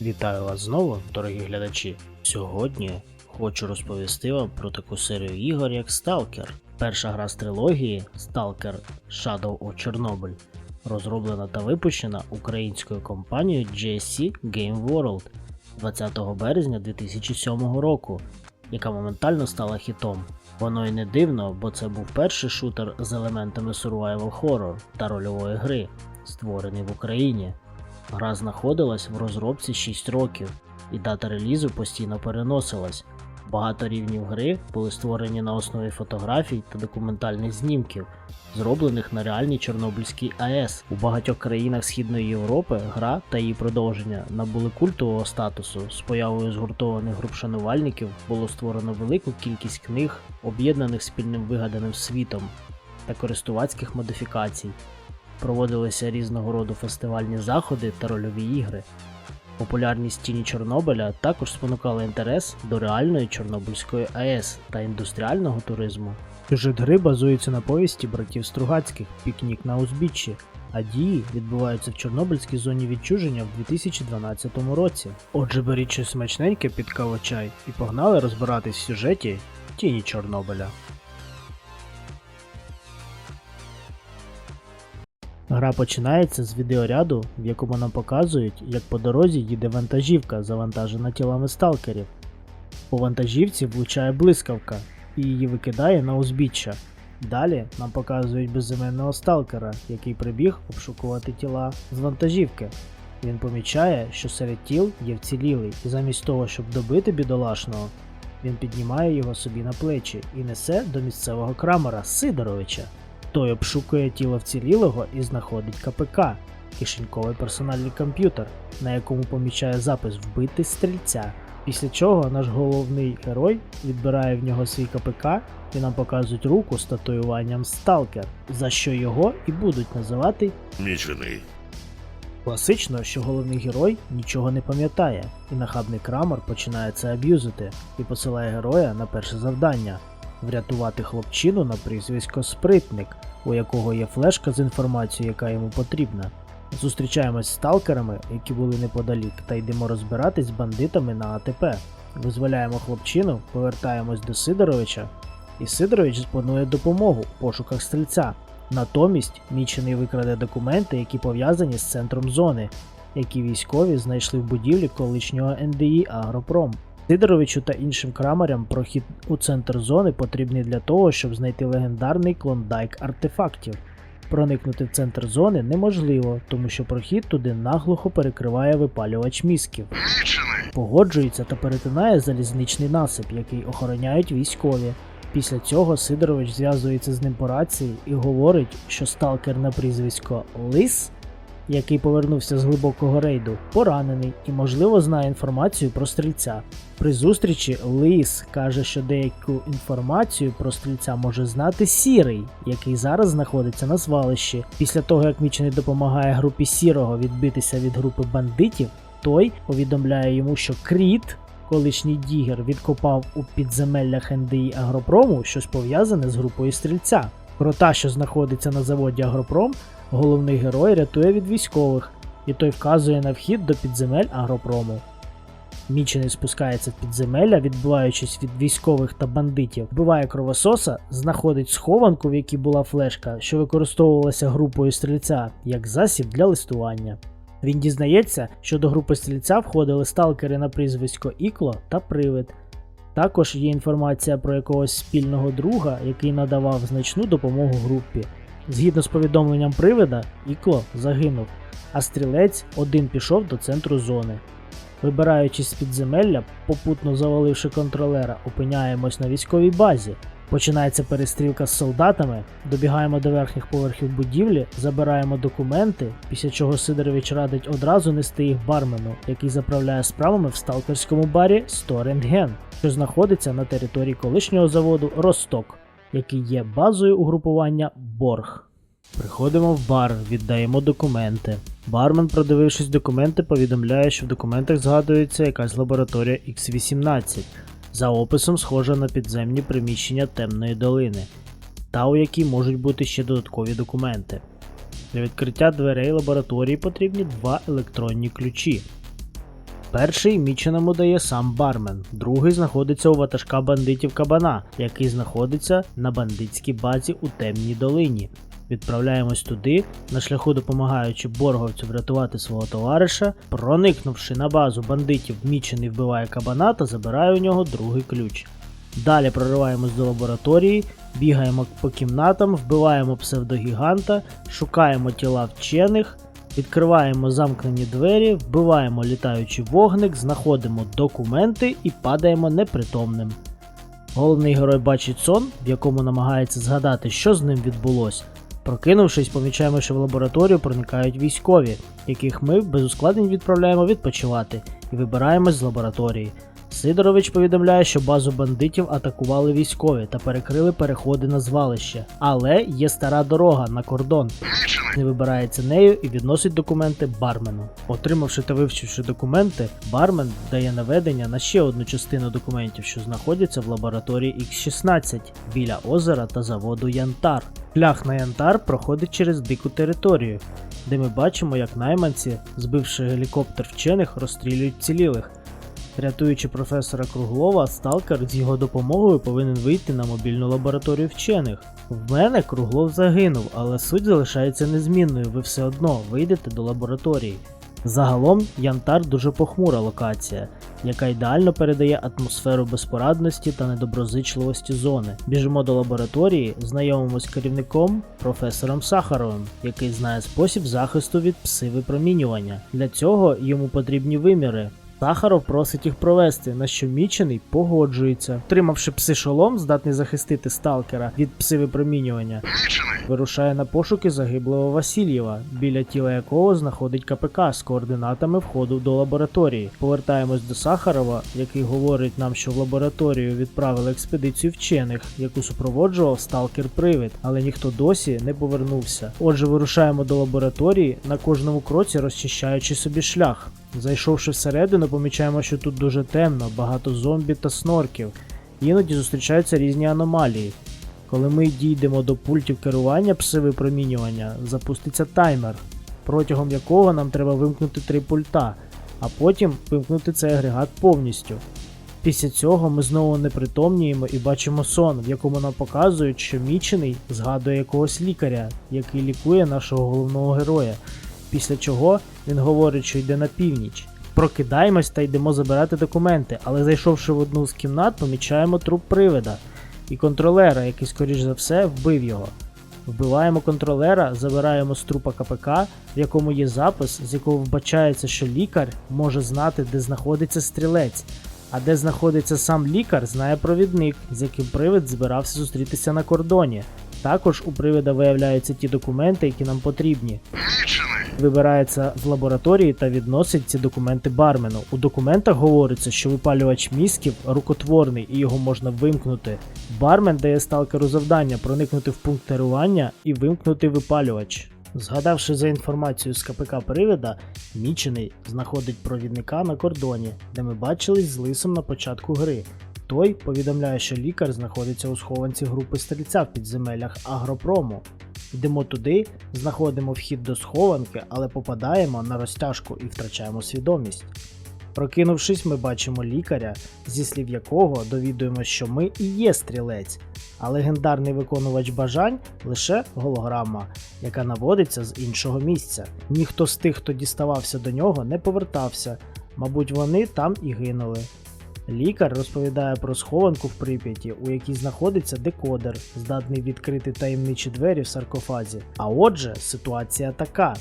Вітаю вас знову, дорогі глядачі. Сьогодні хочу розповісти вам про таку серію ігор, як Stalker. Перша гра з трилогії Stalker Shadow of Chernobyl розроблена та випущена українською компанією GSC Game World 20 березня 2007 року, яка моментально стала хітом. Воно й не дивно, бо це був перший шутер з елементами survival horror та рольової гри, створений в Україні. Гра знаходилась в розробці 6 років, і дата релізу постійно переносилась. Багато рівнів гри були створені на основі фотографій та документальних знімків, зроблених на реальній Чорнобильській АЕС. У багатьох країнах Східної Європи гра та її продовження набули культового статусу. З появою згуртованих груп шанувальників було створено велику кількість книг, об'єднаних спільним вигаданим світом та користувацьких модифікацій проводилися різного роду фестивальні заходи та рольові ігри. Популярність тіні Чорнобиля також спонукала інтерес до реальної Чорнобильської АЕС та індустріального туризму. Сюжет гри базується на повісті братів Стругацьких Пікнік на узбіччі, а дії відбуваються в Чорнобильській зоні відчуження в 2012 році. Отже, беріть щось смачненьке під кавочай і погнали розбиратись в сюжеті тіні Чорнобиля. Гра починається з відеоряду, в якому нам показують, як по дорозі їде вантажівка, завантажена тілами сталкерів. По вантажівці влучає блискавка і її викидає на узбіччя. Далі нам показують безіменного сталкера, який прибіг обшукувати тіла з вантажівки. Він помічає, що серед тіл є вцілілий, і замість того, щоб добити бідолашного, він піднімає його собі на плечі і несе до місцевого крамера Сидоровича. Той обшукує тіло вцілілого і знаходить КПК кишеньковий персональний комп'ютер, на якому помічає запис вбити стрільця. Після чого наш головний герой відбирає в нього свій КПК і нам показують руку з татуюванням Сталкер, за що його і будуть називати Мічений. Класично, що головний герой нічого не пам'ятає, і нахабний крамер починає це аб'юзити і посилає героя на перше завдання врятувати хлопчину на прізвисько Спритник, у якого є флешка з інформацією, яка йому потрібна. Зустрічаємось з сталкерами, які були неподалік, та йдемо розбиратись з бандитами на АТП. Визволяємо хлопчину, повертаємось до Сидоровича, і Сидорович планує допомогу у пошуках стрільця. Натомість Мічений викраде документи, які пов'язані з центром зони, які військові знайшли в будівлі колишнього НДІ Агропром. Сидоровичу та іншим крамарям прохід у центр зони потрібний для того, щоб знайти легендарний клондайк артефактів. Проникнути в центр зони неможливо, тому що прохід туди наглухо перекриває випалювач мізків. Погоджується та перетинає залізничний насип, який охороняють військові. Після цього Сидорович зв'язується з ним по рації і говорить, що сталкер на прізвисько Лис, який повернувся з глибокого рейду, поранений і, можливо, знає інформацію про стрільця. При зустрічі Лис каже, що деяку інформацію про стрільця може знати Сірий, який зараз знаходиться на звалищі. Після того, як Мічений допомагає групі Сірого відбитися від групи бандитів, той повідомляє йому, що Кріт, колишній дігер, відкопав у підземеллях НДІ Агропрому щось пов'язане з групою стрільця. Крота, що знаходиться на заводі Агропром, головний герой рятує від військових, і той вказує на вхід до підземель Агропрому. Мічений спускається в підземелля, відбиваючись від військових та бандитів, вбиває кровососа, знаходить схованку, в якій була флешка, що використовувалася групою стрільця як засіб для листування. Він дізнається, що до групи стрільця входили сталкери на прізвисько Ікло та Привид. Також є інформація про якогось спільного друга, який надавав значну допомогу групі. Згідно з повідомленням привида, Ікло загинув, а стрілець один пішов до центру зони. Вибираючись з підземелля, попутно заваливши контролера, опиняємось на військовій базі. Починається перестрілка з солдатами, добігаємо до верхніх поверхів будівлі, забираємо документи, після чого Сидорович радить одразу нести їх бармену, який заправляє справами в сталкерському барі Сторенген, що знаходиться на території колишнього заводу Росток, який є базою угрупування Борг. Приходимо в бар, віддаємо документи. Бармен, продивившись документи, повідомляє, що в документах згадується якась лабораторія X18, за описом схожа на підземні приміщення темної долини, та у якій можуть бути ще додаткові документи. Для відкриття дверей лабораторії потрібні два електронні ключі. Перший міченому дає сам бармен, другий знаходиться у ватажка бандитів кабана, який знаходиться на бандитській базі у темній долині. Відправляємось туди, на шляху допомагаючи борговцю врятувати свого товариша. Проникнувши на базу бандитів, мічений вбиває кабана та забирає у нього другий ключ. Далі прориваємось до лабораторії, бігаємо по кімнатам, вбиваємо псевдогіганта, шукаємо тіла вчених, відкриваємо замкнені двері, вбиваємо літаючий вогник, знаходимо документи і падаємо непритомним. Головний герой бачить сон, в якому намагається згадати, що з ним відбулося. Прокинувшись, помічаємо, що в лабораторію проникають військові, яких ми без ускладнень відправляємо відпочивати і вибираємось з лабораторії. Сидорович повідомляє, що базу бандитів атакували військові та перекрили переходи на звалище. Але є стара дорога на кордон. Не вибирається нею і відносить документи бармену. Отримавши та вивчивши документи, бармен дає наведення на ще одну частину документів, що знаходяться в лабораторії X16 біля озера та заводу Янтар. Шлях на Янтар проходить через дику територію, де ми бачимо, як найманці, збивши гелікоптер вчених, розстрілюють цілілих. Рятуючи професора Круглова, сталкер з його допомогою повинен вийти на мобільну лабораторію вчених. В мене Круглов загинув, але суть залишається незмінною, ви все одно вийдете до лабораторії. Загалом Янтар дуже похмура локація, яка ідеально передає атмосферу безпорадності та недоброзичливості зони. Біжимо до лабораторії, знайомимось з керівником професором Сахаровим, який знає спосіб захисту від пси-випромінювання. Для цього йому потрібні виміри. Сахаров просить їх провести, на що мічений погоджується. Отримавши пси-шолом, здатний захистити сталкера від пси-випромінювання, вирушає на пошуки загиблого Васильєва, біля тіла якого знаходить КПК з координатами входу до лабораторії. Повертаємось до Сахарова, який говорить нам, що в лабораторію відправили експедицію вчених, яку супроводжував сталкер-привид, але ніхто досі не повернувся. Отже, вирушаємо до лабораторії, на кожному кроці розчищаючи собі шлях. Зайшовши всередину, помічаємо, що тут дуже темно, багато зомбі та снорків. Іноді зустрічаються різні аномалії. Коли ми дійдемо до пультів керування пси-випромінювання, запуститься таймер, протягом якого нам треба вимкнути три пульта, а потім вимкнути цей агрегат повністю. Після цього ми знову непритомніємо і бачимо сон, в якому нам показують, що мічений згадує якогось лікаря, який лікує нашого головного героя. Після чого він говорить, що йде на північ. Прокидаємось та йдемо забирати документи, але зайшовши в одну з кімнат, помічаємо труп привида і контролера, який, скоріш за все, вбив його. Вбиваємо контролера, забираємо з трупа КПК, в якому є запис, з якого вбачається, що лікар може знати, де знаходиться стрілець, а де знаходиться сам лікар, знає провідник, з яким привид збирався зустрітися на кордоні. Також у привида виявляються ті документи, які нам потрібні. Вибирається з лабораторії та відносить ці документи бармену. У документах говориться, що випалювач мізків рукотворний і його можна вимкнути. Бармен дає сталкеру завдання проникнути в пункт керування і вимкнути випалювач. Згадавши за інформацію з КПК Привида, Мічений знаходить провідника на кордоні, де ми бачились з лисом на початку гри. Той повідомляє, що лікар знаходиться у схованці групи стрільця в підземеллях Агропрому. Йдемо туди, знаходимо вхід до схованки, але попадаємо на розтяжку і втрачаємо свідомість. Прокинувшись, ми бачимо лікаря, зі слів якого довідуємо, що ми і є стрілець, а легендарний виконувач бажань лише голограма, яка наводиться з іншого місця. Ніхто з тих, хто діставався до нього, не повертався, мабуть, вони там і гинули. Лікар розповідає про схованку в Прип'яті, у якій знаходиться декодер, здатний відкрити таємничі двері в саркофазі. А отже, ситуація така: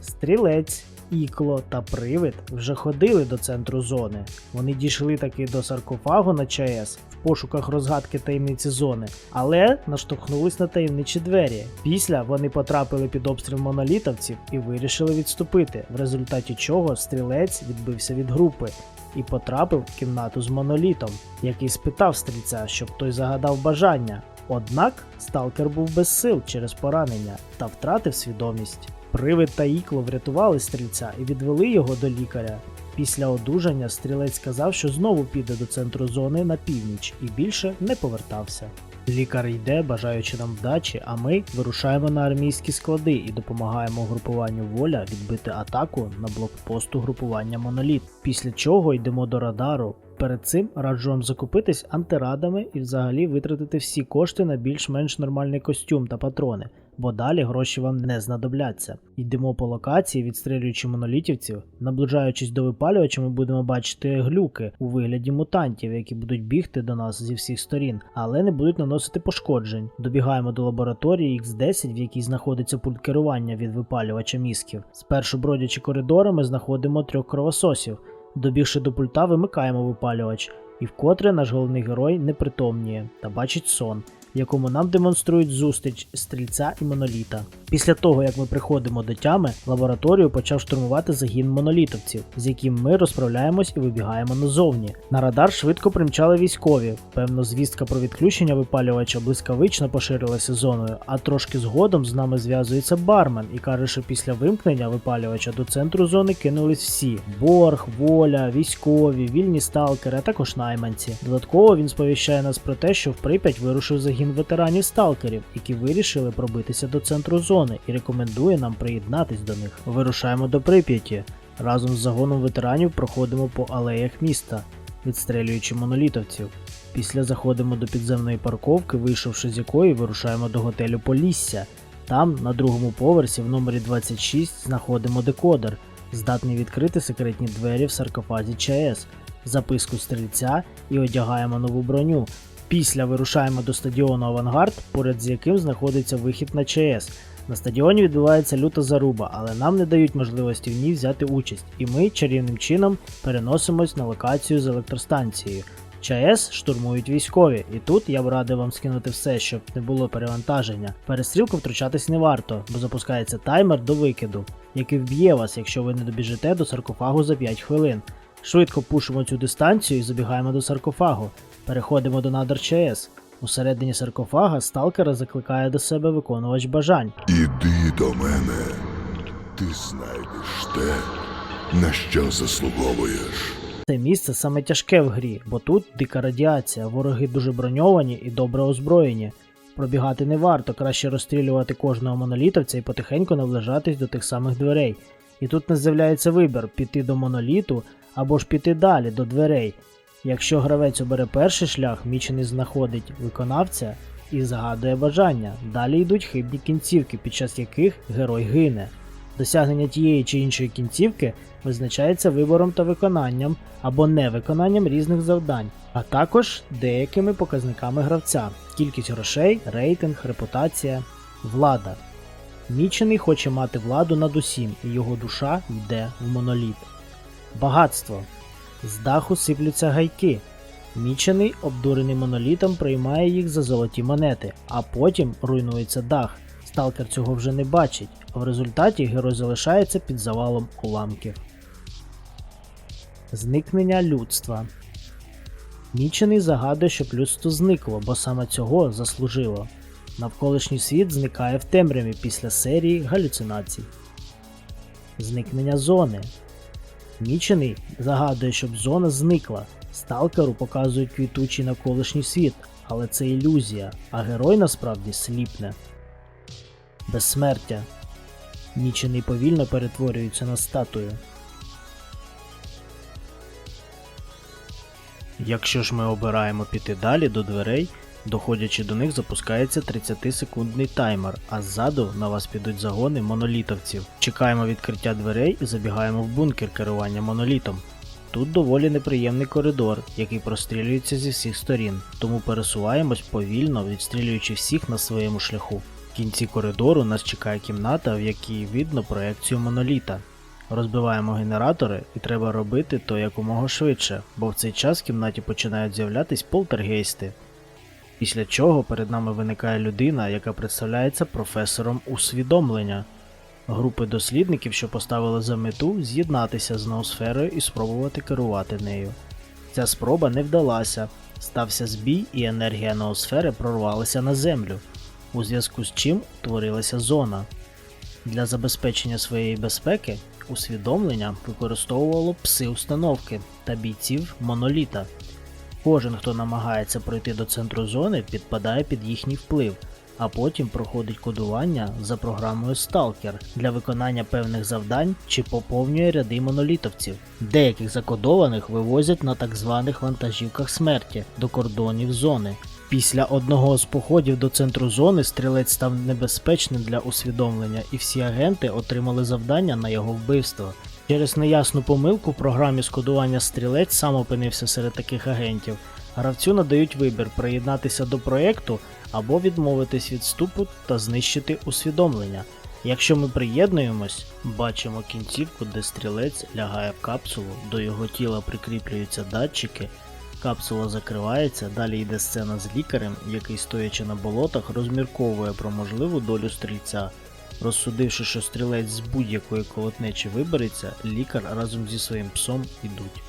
стрілець, ікло та привид вже ходили до центру зони. Вони дійшли таки до саркофагу на ЧАЕС в пошуках розгадки таємниці зони, але наштовхнулись на таємничі двері. Після вони потрапили під обстріл монолітовців і вирішили відступити, в результаті чого стрілець відбився від групи і потрапив в кімнату з монолітом, який спитав стрільця, щоб той загадав бажання. Однак сталкер був без сил через поранення та втратив свідомість. Привид та ікло врятували стрільця і відвели його до лікаря. Після одужання стрілець сказав, що знову піде до центру зони на північ і більше не повертався. Лікар йде, бажаючи нам вдачі, а ми вирушаємо на армійські склади і допомагаємо групуванню воля відбити атаку на блокпосту групування Моноліт. Після чого йдемо до радару. Перед цим раджу вам закупитись антирадами і взагалі витратити всі кошти на більш-менш нормальний костюм та патрони, бо далі гроші вам не знадобляться. Йдемо по локації, відстрілюючи монолітівців. Наближаючись до випалювача, ми будемо бачити глюки у вигляді мутантів, які будуть бігти до нас зі всіх сторін, але не будуть наносити пошкоджень. Добігаємо до лабораторії X10, в якій знаходиться пульт керування від випалювача мізків. Спершу бродячи коридорами, знаходимо трьох кровососів. Добігши до пульта, вимикаємо випалювач, і вкотре наш головний герой непритомніє та бачить сон, в якому нам демонструють зустріч стрільця і моноліта. Після того, як ми приходимо до тями, лабораторію почав штурмувати загін монолітовців, з яким ми розправляємось і вибігаємо назовні. На радар швидко примчали військові. Певно, звістка про відключення випалювача блискавично поширилася зоною, а трошки згодом з нами зв'язується бармен і каже, що після вимкнення випалювача до центру зони кинулись всі: борг, воля, військові, вільні сталкери, а також найманці. Додатково він сповіщає нас про те, що в Прип'ять вирушив загін ветеранів сталкерів, які вирішили пробитися до центру зони і рекомендує нам приєднатись до них. Вирушаємо до Прип'яті. Разом з загоном ветеранів проходимо по алеях міста, відстрелюючи монолітовців. Після заходимо до підземної парковки, вийшовши з якої вирушаємо до готелю Полісся. Там, на другому поверсі, в номері 26, знаходимо декодер, здатний відкрити секретні двері в саркофазі ЧАЕС, записку стрільця і одягаємо нову броню. Після вирушаємо до стадіону Авангард, поряд з яким знаходиться вихід на ЧАЕС. На стадіоні відбувається люта заруба, але нам не дають можливості в ній взяти участь, і ми чарівним чином переносимось на локацію з електростанцією. ЧАЕС штурмують військові, і тут я б радив вам скинути все, щоб не було перевантаження. Перестрілку втручатись не варто, бо запускається таймер до викиду, який вб'є вас, якщо ви не добіжите до саркофагу за 5 хвилин. Швидко пушимо цю дистанцію і забігаємо до саркофагу. Переходимо до надр ЧАЕС. Усередині саркофага сталкера закликає до себе виконувач бажань. Іди до мене, ти знайдеш те, на що заслуговуєш. Це місце саме тяжке в грі, бо тут дика радіація, вороги дуже броньовані і добре озброєні. Пробігати не варто, краще розстрілювати кожного монолітовця і потихеньку наближатись до тих самих дверей. І тут не з'являється вибір піти до моноліту або ж піти далі до дверей. Якщо гравець обере перший шлях, мічений знаходить виконавця і загадує бажання. Далі йдуть хибні кінцівки, під час яких герой гине. Досягнення тієї чи іншої кінцівки визначається вибором та виконанням або невиконанням різних завдань, а також деякими показниками гравця: кількість грошей, рейтинг, репутація, влада. Мічений хоче мати владу над усім, і його душа йде в моноліт. Багатство. З даху сиплються гайки. Мічений, обдурений монолітом, приймає їх за золоті монети, а потім руйнується дах. Сталкер цього вже не бачить, а в результаті герой залишається під завалом уламків. Зникнення людства. Мічений загадує, щоб людство зникло, бо саме цього заслужило. Навколишній світ зникає в темряві після серії галюцинацій. Зникнення зони. Мічений загадує, щоб зона зникла. Сталкеру показують квітучий навколишній світ, але це ілюзія, а герой насправді сліпне. Безсмертя. Мічений повільно перетворюється на статую. Якщо ж ми обираємо піти далі до дверей, доходячи до них, запускається 30-секундний таймер, а ззаду на вас підуть загони монолітовців. Чекаємо відкриття дверей і забігаємо в бункер керування монолітом. Тут доволі неприємний коридор, який прострілюється зі всіх сторін, тому пересуваємось повільно, відстрілюючи всіх на своєму шляху. В кінці коридору нас чекає кімната, в якій видно проекцію моноліта. Розбиваємо генератори і треба робити то якомога швидше, бо в цей час в кімнаті починають з'являтись полтергейсти. Після чого перед нами виникає людина, яка представляється професором усвідомлення групи дослідників, що поставили за мету з'єднатися з ноосферою і спробувати керувати нею. Ця спроба не вдалася, стався збій, і енергія ноосфери прорвалася на землю, у зв'язку з чим утворилася зона. Для забезпечення своєї безпеки усвідомлення використовувало пси установки та бійців моноліта. Кожен, хто намагається пройти до центру зони, підпадає під їхній вплив, а потім проходить кодування за програмою Stalker для виконання певних завдань чи поповнює ряди монолітовців. Деяких закодованих вивозять на так званих вантажівках смерті до кордонів зони. Після одного з походів до центру зони стрілець став небезпечним для усвідомлення, і всі агенти отримали завдання на його вбивство. Через неясну помилку в програмі з кодування стрілець сам опинився серед таких агентів. Гравцю надають вибір приєднатися до проєкту або відмовитись від вступу та знищити усвідомлення. Якщо ми приєднуємось, бачимо кінцівку, де стрілець лягає в капсулу, до його тіла прикріплюються датчики, капсула закривається, далі йде сцена з лікарем, який, стоячи на болотах, розмірковує про можливу долю стрільця. Розсудивши, що стрілець з будь-якої колотнечі вибереться, лікар разом зі своїм псом ідуть.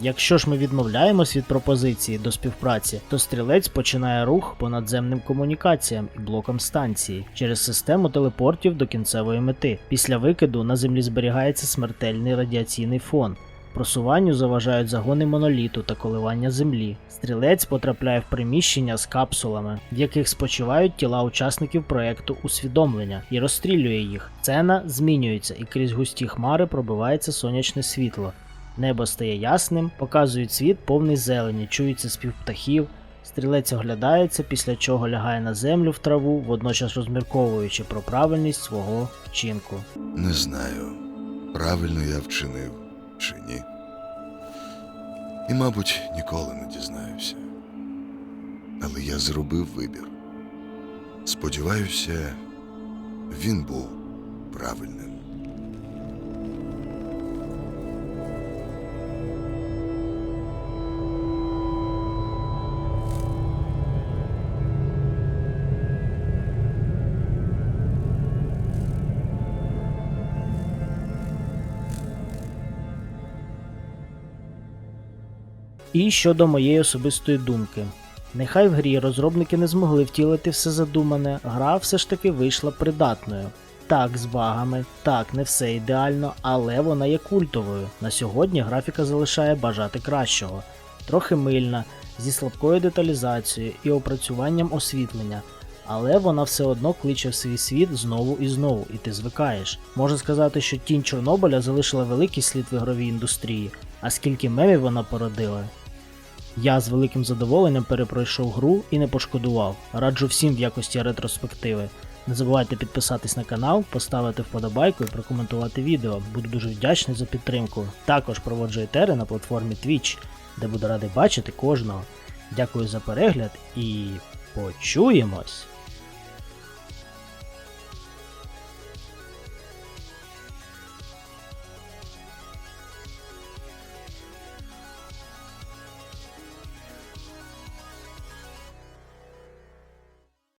Якщо ж ми відмовляємось від пропозиції до співпраці, то стрілець починає рух по надземним комунікаціям і блокам станції через систему телепортів до кінцевої мети. Після викиду на землі зберігається смертельний радіаційний фон. Просуванню заважають загони моноліту та коливання землі. Стрілець потрапляє в приміщення з капсулами, в яких спочивають тіла учасників проекту усвідомлення, і розстрілює їх. Сцена змінюється, і крізь густі хмари пробивається сонячне світло. Небо стає ясним, показують світ повний зелені, чується спів птахів. Стрілець оглядається, після чого лягає на землю в траву, водночас розмірковуючи про правильність свого вчинку. Не знаю, правильно я вчинив чи ні. І, мабуть, ніколи не дізнаюся. Але я зробив вибір. Сподіваюся, він був правильним. І щодо моєї особистої думки. Нехай в грі розробники не змогли втілити все задумане, гра все ж таки вийшла придатною. Так, з багами, так, не все ідеально, але вона є культовою. На сьогодні графіка залишає бажати кращого. Трохи мильна, зі слабкою деталізацією і опрацюванням освітлення, але вона все одно кличе в свій світ знову і знову, і ти звикаєш. Можна сказати, що тінь Чорнобиля залишила великий слід в ігровій індустрії, а скільки мемів вона породила. Я з великим задоволенням перепройшов гру і не пошкодував. Раджу всім в якості ретроспективи. Не забувайте підписатись на канал, поставити вподобайку і прокоментувати відео. Буду дуже вдячний за підтримку. Також проводжу етери на платформі Twitch, де буду радий бачити кожного. Дякую за перегляд і почуємось!